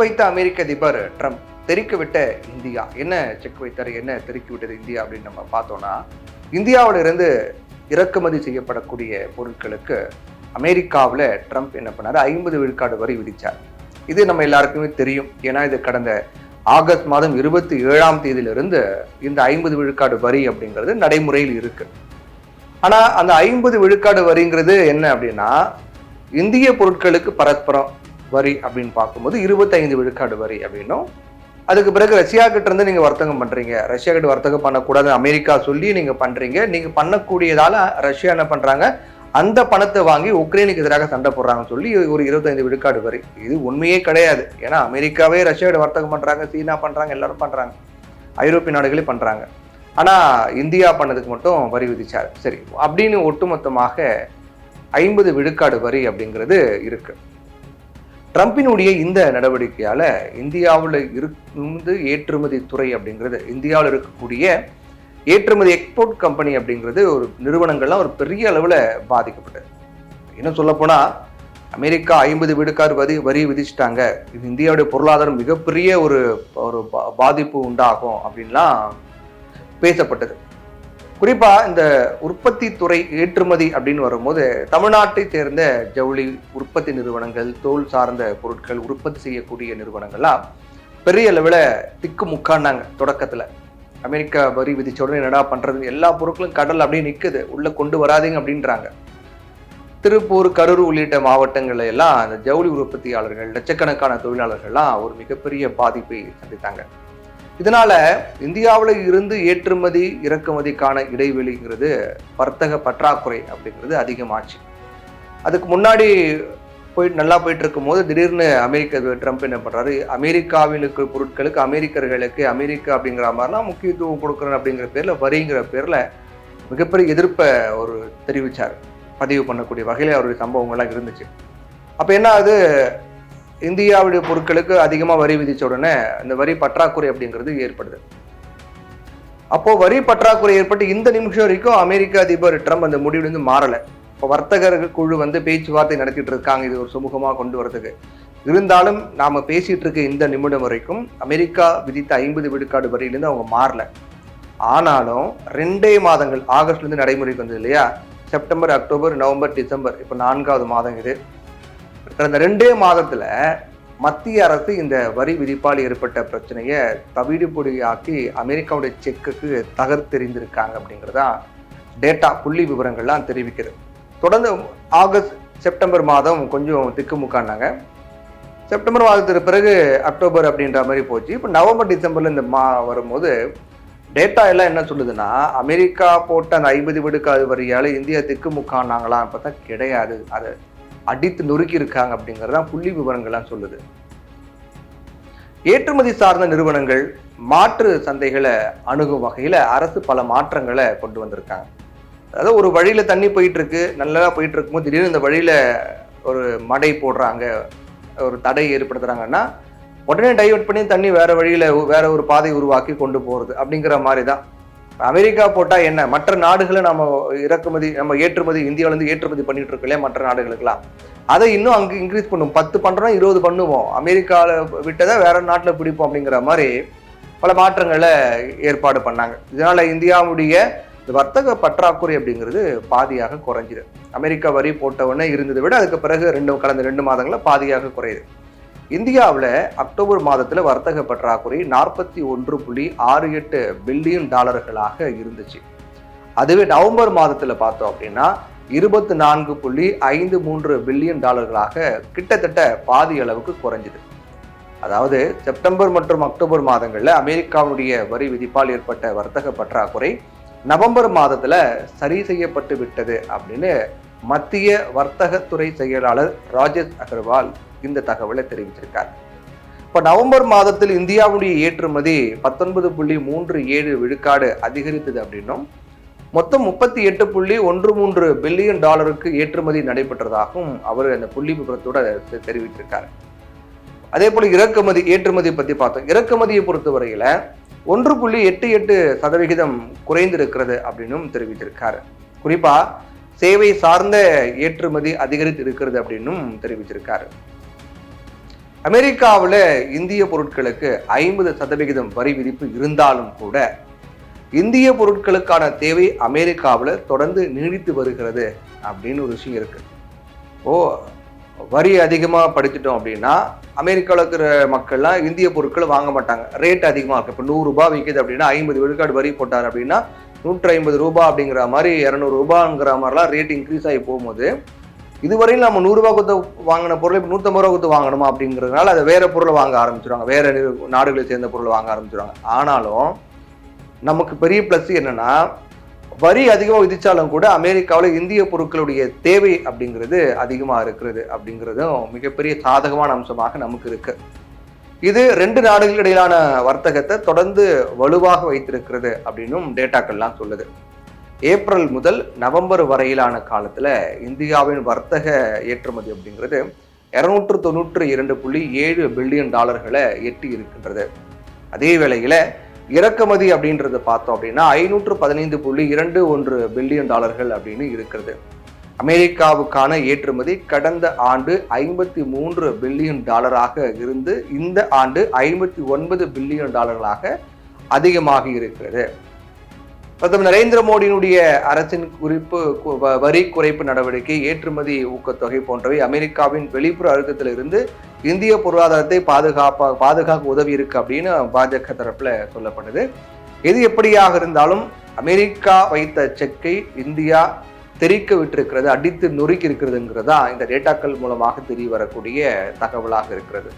வைத்த அமெரிக்க அதிபர் ட்ரம்ப் தெறிக்க விட்ட இந்தியா. என்ன செக் வைத்தார் என்ன தெறிக்க விட்டது இந்தியா அப்படின்னு நம்ம பார்த்தோம்னா இந்தியாவில இருந்து இறக்குமதி செய்யப்படக்கூடிய பொருட்களுக்கு அமெரிக்காவில் ட்ரம்ப் என்ன பண்ணார்? ஐம்பது விழுக்காடு வரி விதிச்சார். இது நம்ம எல்லாருக்குமே தெரியும். ஏன்னா இது கடந்த ஆகஸ்ட் மாதம் இருபத்தி ஏழாம் தேதியிலிருந்து இந்த ஐம்பது விழுக்காடு வரி அப்படிங்கிறது நடைமுறையில் இருக்கு. ஆனா அந்த ஐம்பது விழுக்காடு வரிங்கிறது என்ன அப்படின்னா இந்திய பொருட்களுக்கு பரஸ்பரம் வரி அப்படின்னு பார்க்கும்போது இருபத்தைந்து விழுக்காடு வரி அப்படின்னும். அதுக்கு பிறகு ரஷ்யா கிட்ட இருந்து நீங்க வர்த்தகம் பண்றீங்க. ரஷ்யா கிட்ட வர்த்தகம் பண்ணக்கூடாது அமெரிக்கா சொல்லி நீங்க பண்றீங்க. நீங்க பண்ணக்கூடியதால ரஷ்யா என்ன பண்றாங்க? அந்த பணத்தை வாங்கி உக்ரைனுக்கு எதிராக சண்டை போடுறாங்கன்னு சொல்லி ஒரு இருபத்தைந்து விழுக்காடு வரி. இது உண்மையே கிடையாது. ஏன்னா அமெரிக்காவே ரஷ்யாவோட வர்த்தகம் பண்றாங்க சீனா பண்றாங்க எல்லாரும் பண்றாங்க. ஐரோப்பிய நாடுகளே பண்றாங்க. ஆனா இந்தியா பண்ணதுக்கு மட்டும் வரி விதிச்சார். சரி அப்படின்னு ஒட்டுமொத்தமாக ஐம்பது விழுக்காடு வரி அப்படிங்கிறது இருக்கு. ட்ரம்பினுடைய இந்த நடவடிக்கையால் இந்தியாவில் இருந்து ஏற்றுமதி துறை அப்படிங்கிறது இந்தியாவில் இருக்கக்கூடிய ஏற்றுமதி எக்ஸ்போர்ட் கம்பெனி அப்படிங்கிறது ஒரு நிறுவனங்கள்லாம் ஒரு பெரிய அளவில் பாதிக்கப்பட்டது. இன்னும் சொல்லப்போனால் அமெரிக்கா ஐம்பது வீடுக்கார் வரி வரி விதிச்சிட்டாங்க. இது இந்தியாவுடைய பொருளாதாரம் மிகப்பெரிய ஒரு ஒரு பா- பாதிப்பு உண்டாகும் அப்படின்லாம் பேசப்பட்டது. குறிப்பா இந்த உற்பத்தி துறை ஏற்றுமதி அப்படின்னு வரும்போது தமிழ்நாட்டை சேர்ந்த ஜவுளி உற்பத்தி நிறுவனங்கள் தோல் சார்ந்த பொருட்கள் உற்பத்தி செய்யக்கூடிய நிறுவனங்கள்லாம் பெரிய அளவில் திக்கு முக்காண்டாங்க தொடக்கத்தில். அமெரிக்கா வரி விதிச்ச உடனே என்னடா பண்றது? எல்லா பொருட்களும் கடல் அப்படியே நிற்குது உள்ள கொண்டு வராதீங்க அப்படின்றாங்க. திருப்பூர் கரூர் உள்ளிட்ட மாவட்டங்கள்ல எல்லாம் அந்த ஜவுளி உற்பத்தியாளர்கள் லட்சக்கணக்கான தொழிலாளர்கள்லாம் ஒரு மிகப்பெரிய பாதிப்பை சந்தித்தாங்க. இதனால இந்தியாவில் இருந்து ஏற்றுமதி இறக்குமதிக்கான இடைவெளிங்கிறது வர்த்தக பற்றாக்குறை அப்படிங்கிறது அதிகமாச்சு. அதுக்கு முன்னாடி போய் நல்லா போயிட்டு இருக்கும்போது திடீர்னு அமெரிக்க ட்ரம்ப் என்ன பண்ணுறாரு அமெரிக்காவில் இருக்கிற பொருட்களுக்கு அமெரிக்கர்களுக்கு அமெரிக்கா அப்படிங்கிற மாதிரிலாம் முக்கியத்துவம் கொடுக்குறேன் அப்படிங்கிற பேரில் வரிங்கிற பேரில் மிகப்பெரிய எதிர்ப்பை ஒரு தெரிவிச்சார். பதிவு பண்ணக்கூடிய வகையில் அவருடைய சம்பவங்கள்லாம் இருந்துச்சு. அப்போ என்ன ஆகுது? இந்தியாவுடைய பொருட்களுக்கு அதிகமாக வரி விதித்த உடனே அந்த வரி பற்றாக்குறை அப்படிங்கிறது ஏற்படுது. அப்போது வரி பற்றாக்குறை ஏற்பட்டு இந்த நிமிஷம் வரைக்கும் அமெரிக்க அதிபர் ட்ரம்ப் அந்த முடிவுலேருந்து மாறலை. இப்போ வர்த்தகர்கள் குழு வந்து பேச்சுவார்த்தை நடத்திட்டு இருக்காங்க. இது ஒரு சுமூகமாக கொண்டு வரதுக்கு. இருந்தாலும் நாம் பேசிகிட்டு இருக்க இந்த நிமிடம் வரைக்கும் அமெரிக்கா விதித்த ஐம்பது விழுக்காடு வரியிலேருந்து அவங்க மாறல. ஆனாலும் ரெண்டே மாதங்கள் ஆகஸ்ட்லேருந்து நடைமுறைக்கு வந்தது இல்லையா? September October November December. இப்போ நான்காவது மாதம் இது. கடந்த ரெண்டே மாதத்துல மத்திய அரசு இந்த வரி விதிப்பால் ஏற்பட்ட பிரச்சனையை தவிடுபொடியாக்கி அமெரிக்காவுடைய செக்குக்கு தகர்த்தெறிந்திருக்காங்க அப்படிங்கிறதா டேட்டா புள்ளி விவரங்கள்லாம் தெரிவிக்கிறது தொடர்ந்து ஆகஸ்ட் செப்டம்பர் மாதம் கொஞ்சம் திக்குமுக்கானாங்க செப்டம்பர் மாதத்துக்கு பிறகு அக்டோபர் அப்படின்ற மாதிரி போச்சு. இப்போ நவம்பர் டிசம்பர்ல இந்த மா வரும்போது டேட்டா எல்லாம் என்ன சொல்லுதுன்னா அமெரிக்கா போட்ட அந்த ஐம்பது விடுக்காது வரியால் இந்தியா திக்குமுக்கானாங்களான்னு பார்த்தா கிடையாது. அது அடித்து நொறுக்கி இருக்காங்க அப்படிங்கறதான் புள்ளி விவரங்கள்லாம் சொல்லுது. ஏற்றுமதி சார்ந்த நிறுவனங்கள் மாற்று சந்தைகளை அணுகும் வகையில அரசு பல மாற்றங்களை கொண்டு வந்திருக்காங்க. அதாவது ஒரு வழியில தண்ணி போயிட்டு இருக்கு நல்லா போயிட்டு இருக்கும்போது திடீர்னு இந்த வழியில ஒரு மடை போடுறாங்க ஒரு தடை ஏற்படுத்துறாங்கன்னா உடனே டைவர்ட் பண்ணி தண்ணி வேற வழியில வேற ஒரு பாதை உருவாக்கி கொண்டு போறது அப்படிங்கிற மாதிரி தான். அமெரிக்கா போட்டால் என்ன? மற்ற நாடுகளை நம்ம இறக்குமதி நம்ம ஏற்றுமதி இந்தியாவிலேருந்து ஏற்றுமதி பண்ணிட்டு இருக்கோம் இல்லையா மற்ற நாடுகளுக்கெல்லாம். அதை இன்னும் அங்கே இன்க்ரீஸ் பண்ணுவோம் பத்து பண்ணுறோம் இருபது பண்ணுவோம். அமெரிக்காவில் விட்டதை வேற நாட்டில் பிடிப்போம் அப்படிங்கிற மாதிரி பல மாற்றங்களை ஏற்பாடு பண்ணாங்க. இதனால் இந்தியாவுடைய வர்த்தக பற்றாக்குறை அப்படிங்கிறது பாதியாக குறைஞ்சுது. அமெரிக்கா வரி போட்டவுடனே இருந்ததை விட அதுக்கு பிறகு ரெண்டு கடந்த ரெண்டு மாதங்களில் பாதியாக குறையுது. இந்தியாவில் அக்டோபர் மாதத்தில் வர்த்தக பற்றாக்குறை நாற்பத்தி ஒன்று புள்ளி ஆறு எட்டு பில்லியன் டாலர்களாக இருந்துச்சு. அதுவே நவம்பர் மாதத்தில் பார்த்தோம் அப்படின்னா இருபத்தி நான்கு புள்ளி ஐந்து மூன்று பில்லியன் டாலர்களாக கிட்டத்தட்ட பாதி அளவுக்கு குறைஞ்சிது. அதாவது செப்டம்பர் மற்றும் அக்டோபர் மாதங்களில் அமெரிக்காவுடைய வரி விதிப்பால் ஏற்பட்ட வர்த்தக பற்றாக்குறை நவம்பர் மாதத்தில் சரி செய்யப்பட்டு விட்டது அப்படின்னு மத்திய வர்த்தகத்துறை செயலாளர் ராஜேஷ் அகர்வால் இந்த தகவலை தெரிவிச்சிருக்கார் இப்போ நவம்பர் மாதத்தில் இந்தியாவுடைய ஏற்றுமதி பத்தொன்பது புள்ளி மூன்று ஏழு விழுக்காடு அதிகரித்தது அப்படின்னும் மொத்தம் முப்பத்தி எட்டு புள்ளி ஒன்று மூன்று பில்லியன் டாலருக்கு ஏற்றுமதி நடைபெற்றதாகவும் அவர் அந்த புள்ளி விவரத்தோட தெ- தெரிவிச்சிருக்காரு அதே போல் இறக்குமதி ஏற்றுமதி பத்தி பார்த்தோம். இறக்குமதியை பொறுத்தவரையில ஒன்று புள்ளி எட்டு எட்டு சதவிகிதம் குறைந்திருக்கிறது அப்படின்னும் தெரிவிச்சிருக்காரு குறிப்பா சேவை சார்ந்த ஏற்றுமதி அதிகரித்து இருக்கிறது அப்படின்னும் தெரிவிச்சிருக்காரு அமெரிக்காவில் இந்திய பொருட்களுக்கு ஐம்பது சதவிகிதம் வரி விதிப்பு இருந்தாலும் கூட இந்திய பொருட்களுக்கான தேவை அமெரிக்காவில் தொடர்ந்து நீடித்து வருகிறது அப்படின்னு ஒரு விஷயம் இருக்கு. ஓ வரி அதிகமாக படிச்சிட்டோம் அப்படின்னா அமெரிக்காவில் இருக்கிற மக்கள்லாம் இந்திய பொருட்களை வாங்க மாட்டாங்க. ரேட் அதிகமாக இருக்கு. இப்போ நூறுரூபா விற்கிது அப்படின்னா ஐம்பது விழுக்காடு வரி போட்டார் அப்படின்னா நூற்றி ஐம்பது ரூபா அப்படிங்கிற மாதிரி இரநூறுபாங்கிற மாதிரிலாம் ரேட் இன்க்ரீஸ் ஆகி போகும்போது இதுவரையும் நம்ம நூறுரூவா கொடுத்து வாங்கின பொருளை இப்போ நூற்றம்பது ரூபா கொடுத்து வாங்கணுமா அப்படிங்கிறதுனால அதை வேறு பொருளை வாங்க ஆரம்பிச்சிருவாங்க. வேறு நாடுகளை சேர்ந்த பொருளை வாங்க ஆரம்பிச்சிருவாங்க. ஆனாலும் நமக்கு பெரிய ப்ளஸ் என்னென்னா வரி அதிகமாக விதித்தாலும் கூட அமெரிக்காவில் இந்திய பொருட்களுடைய தேவை அப்படிங்கிறது அதிகமாக இருக்கிறது அப்படிங்கிறதும் மிகப்பெரிய சாதகமான அம்சமாக நமக்கு இருக்கு. இது ரெண்டு நாடுகளுக்கு இடையிலான வர்த்தகத்தை தொடர்ந்து வலுவாக வைத்திருக்கிறது அப்படின்னும் டேட்டாக்கள்லாம் சொல்லுது. ஏப்ரல் முதல் நவம்பர் வரையிலான காலத்தில் இந்தியாவின் வர்த்தக ஏற்றுமதி அப்படிங்கிறது இரநூற்று தொண்ணூற்று இரண்டு புள்ளி ஏழு பில்லியன் டாலர்களை எட்டி இருக்கின்றது. அதே வேளையில் இறக்குமதி அப்படின்றத பார்த்தோம் அப்படின்னா ஐநூற்று பதினைந்து புள்ளி இரண்டு ஒன்று பில்லியன் டாலர்கள் அப்படின்னு இருக்கிறது. அமெரிக்காவுக்கான ஏற்றுமதி கடந்த ஆண்டு ஐம்பத்தி மூன்று பில்லியன் டாலராக இருந்து இந்த ஆண்டு ஐம்பத்தி ஒன்பது பில்லியன் டாலர்களாக அதிகமாகி இருக்கிறது. பிரதமர் நரேந்திர மோடியினுடைய அரசின் குறிப்பு வ- வரி குறைப்பு நடவடிக்கை ஏற்றுமதி ஊக்கத்தொகை போன்றவை அமெரிக்காவின் வெளிப்புற அழுத்தத்திலிருந்து இந்திய பொருளாதாரத்தை பாதுகாப்பாக பாதுகாக்க உதவி இருக்கு அப்படின்னு பாஜக தரப்புல சொல்லப்படுது. எது எப்படியாக இருந்தாலும் அமெரிக்கா வைத்த செக்கை இந்தியா தெரிக்க விட்டிருக்கிறது அடித்து நொறுக்கி இருக்கிறதுங்கிறதா இந்த டேட்டாக்கள் மூலமாக தெரிய வரக்கூடிய தகவலாக இருக்கிறது.